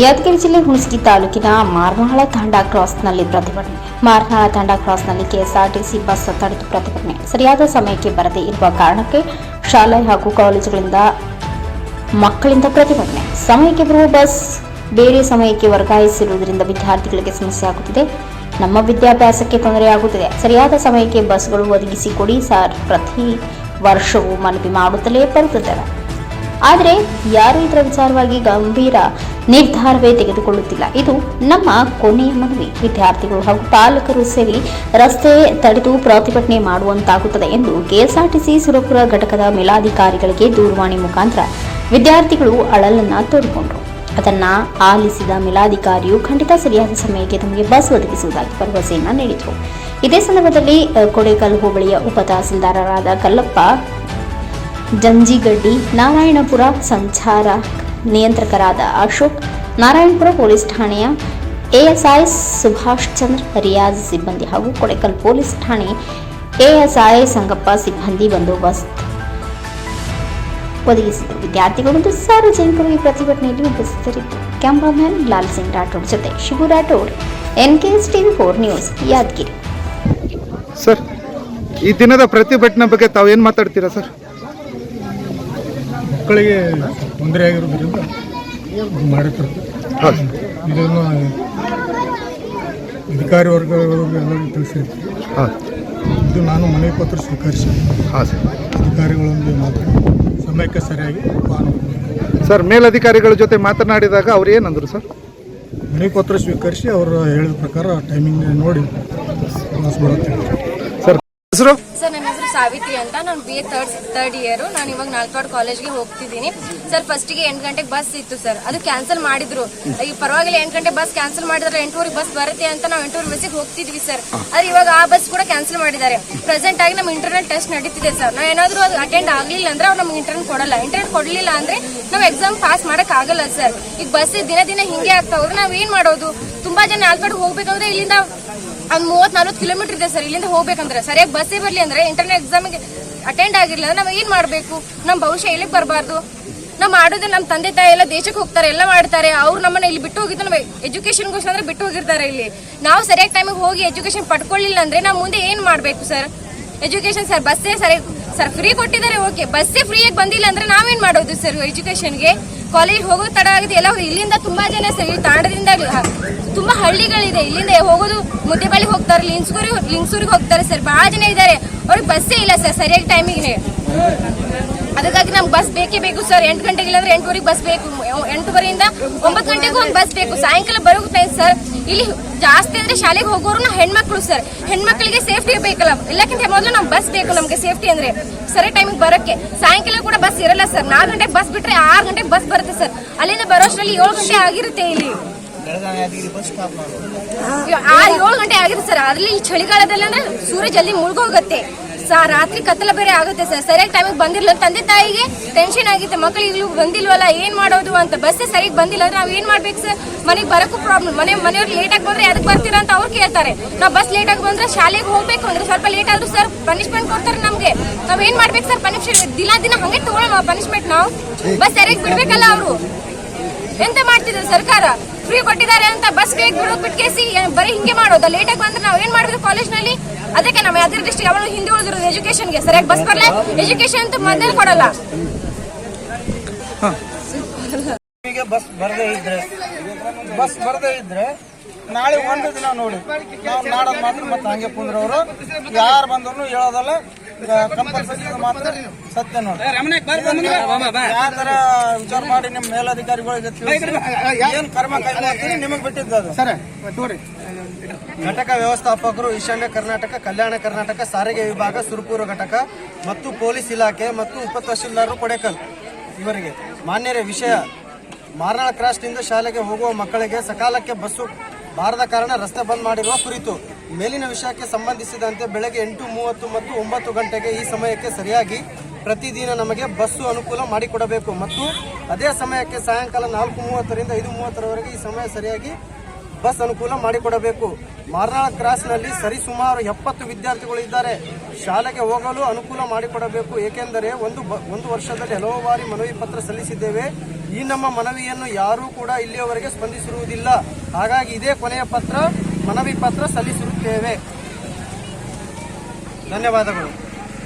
ಯಾದಗಿರಿ ಜಿಲ್ಲೆ ಹುಣಸಗಿ ತಾಲೂಕಿನ ಮಾರ್ನಾಳ ತಾಂಡಾ ಕ್ರಾಸ್ನಲ್ಲಿ ಪ್ರತಿಭಟನೆ. ಮಾರ್ನಾಳ ತಾಂಡಾ ಕ್ರಾಸ್ನಲ್ಲಿ ಕೆಎಸ್ಆರ್ಟಿಸಿ ಬಸ್ ತಡೆದು ಪ್ರತಿಭಟನೆ. ಸರಿಯಾದ ಸಮಯಕ್ಕೆ ಬರದೇ ಇರುವ ಕಾರಣಕ್ಕೆ ಶಾಲೆ ಹಾಗೂ ಕಾಲೇಜುಗಳಿಂದ ಮಕ್ಕಳಿಂದ ಪ್ರತಿಭಟನೆ. ಸಮಯಕ್ಕೆ ಬರುವ ಬಸ್ ಬೇರೆ ಸಮಯಕ್ಕೆ ವರ್ಗಾಯಿಸಿರುವುದರಿಂದ ವಿದ್ಯಾರ್ಥಿಗಳಿಗೆ ಸಮಸ್ಯೆ ಆಗುತ್ತಿದೆ. ನಮ್ಮ ವಿದ್ಯಾಭ್ಯಾಸಕ್ಕೆ ತೊಂದರೆಯಾಗುತ್ತಿದೆ ಸರಿಯಾದ ಸಮಯಕ್ಕೆ ಬಸ್ಗಳು ಒದಗಿಸಿಕೊಡಿ ಸರ್. ಪ್ರತಿ ವರ್ಷವೂ ಮನವಿ ಮಾಡುತ್ತಲೇ ಬರುತ್ತಿದ್ದಾರೆ. ಆದರೆ ಯಾರು ಇದರ ವಿಚಾರವಾಗಿ ಗಂಭೀರ ನಿರ್ಧಾರವೇ ತೆಗೆದುಕೊಳ್ಳುತ್ತಿಲ್ಲ. ಇದು ನಮ್ಮ ಕೊನೆಯ ಮನವಿ. ವಿದ್ಯಾರ್ಥಿಗಳು ಹಾಗೂ ಪಾಲಕರು ಸೇರಿ ರಸ್ತೆ ತಡೆದು ಪ್ರತಿಭಟನೆ ಮಾಡುವಂತಾಗುತ್ತದೆ ಎಂದು ಕೆಎಸ್ಆರ್ಟಿಸಿ ಸುರಪುರ ಘಟಕದ ಮೇಲಾಧಿಕಾರಿಗಳಿಗೆ ದೂರವಾಣಿ ಮುಖಾಂತರ ವಿದ್ಯಾರ್ಥಿಗಳು ಅಳಲನ್ನ ತೋಡಿಕೊಂಡರು ಅದನ್ನ ಆಲಿಸಿದ ಮೇಲಾಧಿಕಾರಿಯು ಖಂಡಿತ ಸರಿಯಾದ ಸಮಯಕ್ಕೆ ತಮಗೆ ಬಸ್ ಒದಗಿಸುವುದಾಗಿ ಭರವಸೆಯನ್ನ ನೀಡಿದರು. ಇದೇ ಸಂದರ್ಭದಲ್ಲಿ ಕೊಡೇಕಲ್ ಹೋಬಳಿಯ ಉಪ ತಹಸೀಲ್ದಾರರಾದ ಕಲ್ಲಪ್ಪ ಜಂಜಿಗಡ್ಡಿ, ನಾರಾಯಣಪುರ ಸಂಚಾರ ನಿಯಂತ್ರಕರಾದ ಅಶೋಕ್, ನಾರಾಯಣಪುರ ಪೊಲೀಸ್ ಠಾಣೆಯ ಎಎಸ್ಐ ಸುಭಾಷ್ ಚಂದ್ರ ರಿಯಾಜ್ ಸಿಬ್ಬಂದಿ ಹಾಗೂ ಕೊಡೆಕಲ್ ಪೊಲೀಸ್ ಠಾಣೆ ಎಎಸ್ಐ ಸಂಗಪ್ಪ ಸಿಬ್ಬಂದಿ ಬಂದೋಬಸ್ತ್ ಒದಗಿಸಿದರು. ವಿದ್ಯಾರ್ಥಿಗಳು ಮತ್ತು ಸಾರ್ವಜನಿಕರು ಈ ಪ್ರತಿಭಟನೆಯಲ್ಲಿ ಉಪಸ್ಥಿತರಿದ್ದರು. ಕ್ಯಾಮ್ರಾಮ್ಯಾನ್ ಲಾಲ್ ಸಿಂಗ್ ರಾಠೋಡ್ ಜೊತೆ Shivu Rathod NKS TV four news, Yadgiri. Sir, ಈ ದಿನದ ಪ್ರತಿಭಟನೆ ಬಗ್ಗೆ ತಾವು ಏನು ಮಾತಾಡ್ತೀರಾ ಸರ್? ಮಕ್ಕಳಿಗೆ ತೊಂದರೆ ಆಗಿರೋದ್ರಿಂದ ಹೌದು ಇದನ್ನು ಅಧಿಕಾರಿ ವರ್ಗದವರಿಗೆ ಎಲ್ಲರಿಗೂ ತಿಳಿಸಿರ್ತೀವಿ ಇದು ನಾನು ಮನೆ ಪತ್ರ ಸ್ವೀಕರಿಸಿ ಹಾಂ ಸರ್. ಅಧಿಕಾರಿಗಳೊಂದಿಗೆ ಮಾತಾಡಿ ಸಮಯಕ್ಕೆ ಸರಿಯಾಗಿ ಸರ್ ಮೇಲಧಿಕಾರಿಗಳ ಜೊತೆ ಮಾತನಾಡಿದಾಗ ಅವ್ರು ಏನಂದ್ರು ಸರ್? ಮನೆ ಪತ್ರ ಸ್ವೀಕರಿಸಿ ಅವರು ಹೇಳಿದ ಪ್ರಕಾರ ಟೈಮಿಂಗ್ ನೋಡಿ ಬರುತ್ತೆ ಹೆಸರು? ಸರ್ ನನ್ನ ಹೆಸರು ಸಾವಿತ್ರಿ ಅಂತ. ನಾನು B A third third year ನಾನು ಇವಾಗ ನಾಲ್ಕಾಡ್ ಕಾಲೇಜ್ಗೆ ಹೋಗ್ತಿದ್ದೀನಿ. ಸರ್ ಫಸ್ಟಿಗೆ ಎಂಟು ಗಂಟೆಗೆ ಬಸ್ ಇತ್ತು ಸರ್. ಅದು ಕ್ಯಾನ್ಸಲ್ ಮಾಡಿದ್ರು. ಈಗ ಪರವಾಗಿಲ್ಲ ಎಂಟು ಗಂಟೆ ಬಸ್ ಕ್ಯಾನ್ಸಲ್ ಮಾಡಿದ್ರೆ ಎಂಟೂವರೆಗೆ ಬಸ್ ಬರುತ್ತೆ ಅಂತ ನಾವು ಎಂಟೂವರೆ ಬಸ್ಸಿಗೆ ಹೋಗ್ತಿದ್ವಿ ಸರ್. ಆದ್ರೆ ಇವಾಗ ಆ ಬಸ್ ಕೂಡ ಕ್ಯಾನ್ಸಲ್ ಮಾಡಿದ್ದಾರೆ. ಪ್ರೆಸೆಂಟ್ ಆಗಿ ನಮ್ಮ ಇಂಟರ್ನೆಟ್ ಟೆಸ್ಟ್ ನಡೀತಿದೆ ಸರ್. ನಾವು ಏನಾದರೂ ಅದು ಅಟೆಂಡ್ ಆಗಲಿಲ್ಲ ಅಂದ್ರೆ ಅವ್ರು ನಮ್ಗೆ ಇಂಟರ್ನೆಟ್ ಕೊಡಲ್ಲ. ಇಂಟರ್ನೆಟ್ ಕೊಡಲಿಲ್ಲ ಅಂದ್ರೆ ನಾವು ಎಕ್ಸಾಮ್ ಪಾಸ್ ಮಾಡಕ್ ಆಗಲ್ಲ ಸರ್. ಈಗ ಬಸ್ ದಿನ ದಿನ ಹಿಂಗೆ ಆಗ್ತಾ ಹೋದ್ರೆ ನಾವ್ ಏನ್ ಮಾಡೋದು? ತುಂಬಾ ಜನ ನಾಲ್ಕಡೆ ಹೋಗ್ಬೇಕಂದ್ರೆ ಇಲ್ಲಿಂದ ಒಂದ್ ಮೂವತ್ ನಲ್ವತ್ತು ಕಿಲೋಮೀಟರ್ ಇದೆ ಸರ್. ಇಲ್ಲಿಂದ ಹೋಗ್ಬೇಕಂದ್ರೆ. ಸರಿಯಾಗಿ ಬಸ್ಸೇ ಬರ್ಲಿ ಅಂದ್ರೆ ಇಂಟರ್ನೆಟ್ ಎಕ್ಸಾಮಿಗೆ ಅಟೆಂಡ್ ಆಗಿರ್ಲಿಲ್ಲ ಅಂದ್ರೆ ನಾವ್ ಏನ್ ಮಾಡ್ಬೇಕು? ನಮ್ ಭವಿಷ್ಯ ಎಲ್ಲಿಗೆ ಬರಬಾರ್ದು? ನಾವು ಮಾಡೋದು ನಮ್ಮ ತಂದೆ ತಾಯಿ ಎಲ್ಲ ದೇಶಕ್ಕೆ ಹೋಗ್ತಾರೆ, ಎಲ್ಲ ಮಾಡ್ತಾರೆ. ಅವ್ರು ನಮ್ಮನ್ನ ಇಲ್ಲಿ ಬಿಟ್ಟು ಹೋಗಿದ್ದು ನಾವು ಎಜುಕೇಶನ್ಗೋಸ್ಕರ ಅಂದ್ರೆ ಬಿಟ್ಟು ಹೋಗಿರ್ತಾರೆ ಇಲ್ಲಿ. ನಾವು ಸರಿಯಾಗಿ ಟೈಮಿಗೆ ಹೋಗಿ ಎಜುಕೇಶನ್ ಪಡ್ಕೊಳ್ಳಿಲ್ಲ ಅಂದ್ರೆ ನಾವು ಮುಂದೆ ಏನ್ ಮಾಡ್ಬೇಕು ಸರ್ ಎಜುಕೇಶನ್ ಸರ್ ಬಸ್ಸೇ ಸರಿ ಸರ್ ಫ್ರೀ ಕೊಟ್ಟಿದ್ದಾರೆ ಓಕೆ ಬಸ್ಸೇ ಫ್ರೀಯಾಗಿ ಬಂದಿಲ್ಲ ಅಂದ್ರೆ ನಾವೇನ್ ಮಾಡೋದು ಸರ್ ಎಜುಕೇಶನ್ಗೆ ಕಾಲೇಜ್ ಹೋಗೋ ತಡ ಆಗಿದೆ. ಎಲ್ಲ ಇಲ್ಲಿಂದ ತುಂಬಾ ಜನ ಸರ್ ಈ ತಾಂಡದಿಂದ ತುಂಬಾ ಹಳ್ಳಿಗಳಿದೆ. ಇಲ್ಲಿಂದ ಹೋಗೋದು ಮುದ್ದೆಬಾಳಿಗೆ ಹೋಗ್ತಾರೆ ಲಿಂಗ್ಸೂರಿಗೆ ಲಿಂಗ್ಸೂರಿಗೆ ಹೋಗ್ತಾರೆ ಸರ್ ಬಹಳ ಜನ ಇದ್ದಾರೆ. ಅವ್ರಿಗೆ ಬಸ್ಸೇ ಇಲ್ಲ ಸರ್ ಸರಿಯಾಗಿ ಟೈಮಿಗೆ ಅದಕ್ಕಾಗಿ ನಮ್ಗೆ ಬಸ್ ಬೇಕೇ ಬೇಕು ಸರ್ ಎಂಟು ಗಂಟೆಗೆ ಇಲ್ಲಾಂದ್ರೆ ಎಂಟೂವರೆಗೆ ಬಸ್ ಬೇಕು. ಎಂಟೂವರೆಯಿಂದ ಒಂಬತ್ತು ಗಂಟೆಗೂ ಒಂದು ಬಸ್ ಬೇಕು. ಸಾಯಂಕಾಲ ಬರೋಗುತ್ತೆ ಸರ್ ಇಲ್ಲಿ ಜಾಸ್ತಿ ಅಂದ್ರೆ ಶಾಲೆಗೆ ಹೋಗೋರು ಹೆಣ್ಮಕ್ಳು ಸರ್ ಹೆಣ್ಮಕ್ಳಿಗೆ ಸೇಫ್ಟಿ ಬೇಕಲ್ಲ. ಇಲ್ಲಕ್ಕಿಂತ ಮೊದಲು ನಮ್ಗೆ ಬಸ್ ಬೇಕು ನಮ್ಗೆ ಸೇಫ್ಟಿ ಅಂದ್ರೆ. ಸರಿ ಟೈಮಿಗೆ ಬರೋಕ್ಕೆ. ಸಾಯಂಕಾಲ ಕೂಡ ಬಸ್ ಇರಲ್ಲ ಸರ್ ನಾಲ್ಕು ಗಂಟೆಗೆ ಬಸ್ ಬಿಟ್ರೆ ಆರು ಗಂಟೆಗೆ ಬಸ್ ಬರುತ್ತೆ ಸರ್ ಅಲ್ಲಿಂದ ಬರೋಷ್ಟರಲ್ಲಿ ಏಳು ಗಂಟೆ ಆಗಿರುತ್ತೆ ಇಲ್ಲಿ. ಆ ಏಳು ಗಂಟೆ ಆಗಿದೆ ಸರ್. ಅಲ್ಲಿ ಈ ಚಳಿಗಾಲದಲ್ಲಿ ಸೂರ್ಯ ಜಲ್ದಿ ಮುಳುಗೋಗುತ್ತೆ. ಸರ್ ರಾತ್ರಿ ಕತ್ತಲ ಬೇರೆ ಆಗುತ್ತೆ ಸರ್. ಸರಿಯಾಗಿ ಟೈಮಿಗೆ ಬಂದಿರಲಿಲ್ಲ. ತಂದೆ ತಾಯಿಗೆ ಟೆನ್ಷನ್ ಆಗಿತ್ತು ಮಕ್ಕಳು ಈಗಲೂ ಬಂದಿಲ್ವಲ್ಲ, ಏನ್ ಮಾಡೋದು ಅಂತ. ಬಸ್ಸೇ ಸರಿಯಾಗಿ ಬಂದಿಲ್ಲ ಅಂದ್ರೆ ನಾವ್ ಏನ್ ಮಾಡ್ಬೇಕು ಸರ್? ಮನೆಗೆ ಬರಕ್ಕೂ ಪ್ರಾಬ್ಲಮ್ ಮನೆ, ಮನೆಯವ್ರು ಲೇಟ್ ಆಗಿ ಬಂದ್ರೆ ಅದಕ್ಕೆ ಬರ್ತೀರಾ ಅಂತ ಅವ್ರು ಕೇಳ್ತಾರೆ. ನಾವು ಬಸ್ ಲೇಟ್ ಆಗಿ ಬಂದ್ರೆ ಶಾಲೆಗೆ ಹೋಗ್ಬೇಕು ಅಂದ್ರೆ ಸ್ವಲ್ಪ ಲೇಟ್ ಆದ್ರೂ ಸರ್ ಪನಿಷ್ಮೆಂಟ್ ಕೊಡ್ತಾರೆ ನಮ್ಗೆ. ನಾವು ಏನು ಮಾಡ್ಬೇಕು ಸರ್? ಪನಿಷ್ಮೆಂಟ್ ದಿನ ದಿನ ಹಂಗೆ ತಗೊಳ್ಳೋಣ ಪನಿಷ್ಮೆಂಟ್ ನಾವು. ಬಸ್ ಸರಿಯಾಗಿ ಬಿಡ್ಬೇಕಲ್ಲ ಅವರು. ಎಂತ ಮಾಡ್ತಿದ್ರು ಸರ್ಕಾರ? ಫ್ರೀ ಕೊಟ್ಟಿದ್ದಾರೆ ಅಂತ ಬಸ್ ಬೇಗ ಬಿಡೋದ್ ಬಿಟ್ಕೇಸಿ ಬರೀ ಹಿಂಗೆ ಮಾಡೋದ. ಲೇಟಾಗಿ ಬಂದ್ರೆ ನಾವು ಏನ್ ಮಾಡ್ಬೇಕು ಕಾಲೇಜ್ನಲ್ಲಿ? ಅದಕ್ಕೆ ನಮ್ಮ ಯಾದಗಿರಿ ಡಿಸ್ಟ್ರಿಕ್ಟ್ ಯಾವಾಗ ಹಿಂದೆ ಉಳಿದಿರೋದು ಎಜುಕೇಶನ್ಗೆ ಸರಿಯಾಗಿ ಬಸ್ ಬರಲ್ಲ ಎಜುಕೇಶನ್ ಅಂತ ಮೊದಲು ಕೊಡಲ್ಲ. ಬಸ್ ಬರದೇ ಇದ್ರೆ ಬಸ್ ಬರದೇ ಇದ್ರೆ ನಾಳೆ ಒಂದು ದಿನ ನೋಡಿ. ನಾವು ಮಾಡೋದು ಮಾತ್ರ ಮತ್ತೆ ಹಂಗೆ ಕುಂದ್ರವರು ಯಾರು ಬಂದ್ರು ಹೇಳೋದಲ್ಲ. ಕಂಪಲ್ಸರಿ ಮಾತ್ರ ಸತ್ಯ ನೋಡಿ. ಯಾವ ತರ ವಿಚಾರ ಮಾಡಿ ನಿಮ್ಮ ಮೇಲಧಿಕಾರಿಗಳಿಗೆ ಏನ್ ಕರ್ಮ ಕೈಗೊಳ್ತೀರಿ ನಿಮಗೆ ಬಿಟ್ಟಿದ್ದು ಅದು. ಘಟಕ ವ್ಯವಸ್ಥಾಪಕರು ಈಶಾನ್ಯ ಕರ್ನಾಟಕ ಕಲ್ಯಾಣ ಕರ್ನಾಟಕ ಸಾರಿಗೆ ವಿಭಾಗ ಸುರಪೂರು ಘಟಕ ಮತ್ತು ಪೊಲೀಸ್ ಇಲಾಖೆ ಮತ್ತು ಉಪ ತಹಶೀಲ್ದಾರರು ಕೊಡೇಕಲ್. ಇವರಿಗೆ ಮಾನ್ಯರೇ ವಿಷಯ. ಮಾರ್ನಾಳ ಕ್ರಾಸ್ನಿಂದ ಶಾಲೆಗೆ ಹೋಗುವ ಮಕ್ಕಳಿಗೆ ಸಕಾಲಕ್ಕೆ ಬಸ್ಸು ಬಾರದ ಕಾರಣ ರಸ್ತೆ ಬಂದ್ ಮಾಡಿರುವ ಕುರಿತು. ಮೇಲಿನ ವಿಷಯಕ್ಕೆ ಸಂಬಂಧಿಸಿದಂತೆ ಬೆಳಗ್ಗೆ ಎಂಟು ಮೂವತ್ತು ಮತ್ತು ಒಂಬತ್ತು ಗಂಟೆಗೆ ಈ ಸಮಯಕ್ಕೆ ಸರಿಯಾಗಿ ಪ್ರತಿದಿನ ನಮಗೆ ಬಸ್ಸು ಅನುಕೂಲ ಮಾಡಿಕೊಡಬೇಕು. ಮತ್ತು ಅದೇ ಸಮಯಕ್ಕೆ ಸಾಯಂಕಾಲ ನಾಲ್ಕು ಮೂವತ್ತರಿಂದ ಐದು ಮೂವತ್ತರವರೆಗೆ ಈ ಸಮಯ ಸರಿಯಾಗಿ ಬಸ್ ಅನುಕೂಲ ಮಾಡಿಕೊಡಬೇಕು. ಮಾರ್ನಾಳ ಕ್ರಾಸ್ನಲ್ಲಿ ಸರಿಸುಮಾರು ಎಪ್ಪತ್ತು ವಿದ್ಯಾರ್ಥಿಗಳು ಇದ್ದಾರೆ. ಶಾಲೆಗೆ ಹೋಗಲು ಅನುಕೂಲ ಮಾಡಿಕೊಡಬೇಕು. ಏಕೆಂದರೆ ಒಂದು ಒಂದು ವರ್ಷದಲ್ಲಿ ಹಲವು ಬಾರಿ ಮನವಿ ಪತ್ರ ಸಲ್ಲಿಸಿದ್ದೇವೆ. ಈ ನಮ್ಮ ಮನವಿಯನ್ನು ಯಾರೂ ಕೂಡ ಇಲ್ಲಿಯವರೆಗೆ ಸ್ಪಂದಿಸಿರುವುದಿಲ್ಲ. ಹಾಗಾಗಿ ಇದೇ ಕೊನೆಯ ಪತ್ರ, ಮನವಿ ಪತ್ರ ಸಲ್ಲಿಸಿರುತ್ತೇವೆ ಧನ್ಯವಾದಗಳು.